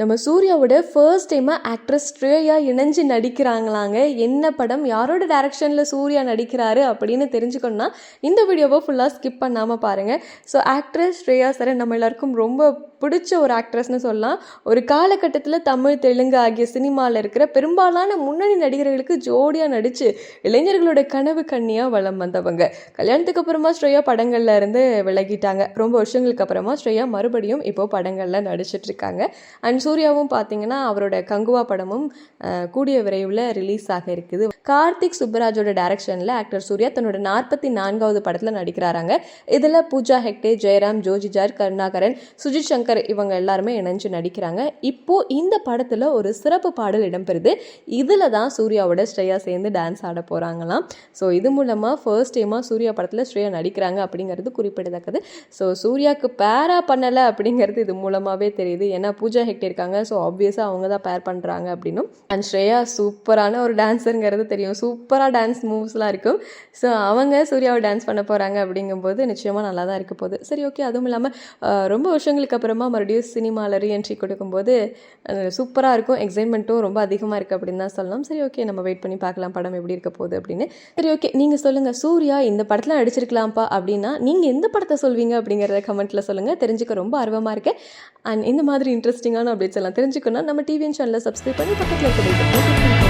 நம்ம சூர்யாவோட ஃபர்ஸ்ட் டைமாக ஆக்ட்ரஸ் ஸ்ரேயா இணைஞ்சு நடிக்கிறாங்களாங்க. என்ன படம்? யாரோட டேரக்ஷனில் சூர்யா நடிக்கிறாரு அப்படின்னு தெரிஞ்சுக்கணும்னா இந்த வீடியோவை ஃபுல்லாக ஸ்கிப் பண்ணாமல் பாருங்கள் ஸோ ஆக்ட்ரஸ் ஸ்ரேயா சார் நம்ம எல்லாருக்கும் ரொம்ப பிடிச்ச ஒரு ஆக்ட்ரஸ்னு சொல்லலாம். ஒரு காலகட்டத்தில் தமிழ் தெலுங்கு ஆகிய சினிமாவில் இருக்கிற பெரும்பாலான முன்னணி நடிகர்களுக்கு ஜோடியாக நடித்து இளைஞர்களோட கனவு கண்ணியாக வலம் வந்தவங்க. கல்யாணத்துக்கு அப்புறமா ஸ்ரேயா படங்களில் இருந்து விலகிட்டாங்க. ரொம்ப வருஷங்களுக்கு அப்புறமா ஸ்ரேயா மறுபடியும் இப்போது படங்களில் நடிச்சிட்ருக்காங்க அண்ட் சூர்யாவும் பார்த்தீங்கன்னா அவரோட கங்குவா படமும் கூடிய விரைவில் ரிலீஸ் ஆக இருக்குது. கார்த்திக் சுப்பராஜோட டைரக்ஷனில் ஆக்டர் சூர்யா தன்னோட நாற்பத்தி நான்காவது படத்தில் நடிக்கிறாராங்க. இதில் பூஜா ஹெக்டே ஜெயராம் ஜோஜிஜார் கருணாகரன் சுஜித் சங்கர் இவங்க எல்லாருமே இணைஞ்சு நடிக்கிறாங்க. இப்போது இந்த படத்தில் ஒரு சிறப்பு பாடல் இடம்பெறுது. இதில் தான் சூர்யாவோட ஸ்ரேயா சேர்ந்து டான்ஸ் ஆட போகிறாங்களாம் ஸோ இது மூலமாக ஃபர்ஸ்ட் டைமாக சூர்யா படத்தில் ஸ்ரேயா நடிக்கிறாங்க அப்படிங்கிறது குறிப்பிடத்தக்கது. ஸோ சூர்யாவுக்கு பேரா பண்ணலை அப்படிங்கிறது இது மூலமாகவே தெரியுது. ஏன்னா பூஜா ஹெக்டே பண்ணியிருக்காங்க ஸோ ஆப்வியஸாக அவங்க தான் பேர் பண்ணுறாங்க அப்படின்னும். அண்ட் ஸ்ரேயா சூப்பரான ஒரு டான்ஸருங்கிறது தெரியும். சூப்பராக டான்ஸ் மூவ்ஸ்லாம் இருக்கும். ஸோ அவங்க சூர்யாவை டான்ஸ் பண்ண போகிறாங்க அப்படிங்கும்போது நிச்சயமாக நல்லா தான் இருக்க போகுது. சரி ஓகே அதுவும் இல்லாமல் ரொம்ப வருஷங்களுக்கு அப்புறமா மறுபடியும் சினிமாவில் ரீஎன்ட்ரி கொடுக்கும்போது சூப்பராக இருக்கும். எக்ஸைட்மெண்ட்டும் ரொம்ப அதிகமாக இருக்குது அப்படின்னு தான் சொல்லலாம். சரி ஓகே நம்ம வெயிட் பண்ணி பார்க்கலாம் படம் எப்படி இருக்க போகுது அப்படின்னு. சரி ஓகே நீங்கள் சொல்லுங்கள் சூர்யா இந்த படத்தில் நடிச்சிருக்கலாம்ப்பா அப்படின்னா நீங்கள் எந்த படத்தை சொல்வீங்க அப்படிங்கிறத கமெண்ட்டில் சொல்லுங்கள் தெரிஞ்சுக்க ரொம்ப ஆர்வமாக இருக்கேன். அண்ட் இந்த மாதிரி இன்ட்ரெஸ்டிங்கான அப்டேட்ஸ் எல்லாம் தெரிஞ்சுக்கணும் நம்ம டிவிஎன் சேனலை சப்ஸ்கிரைப் பண்ணி பக்கத்தில் இருக்க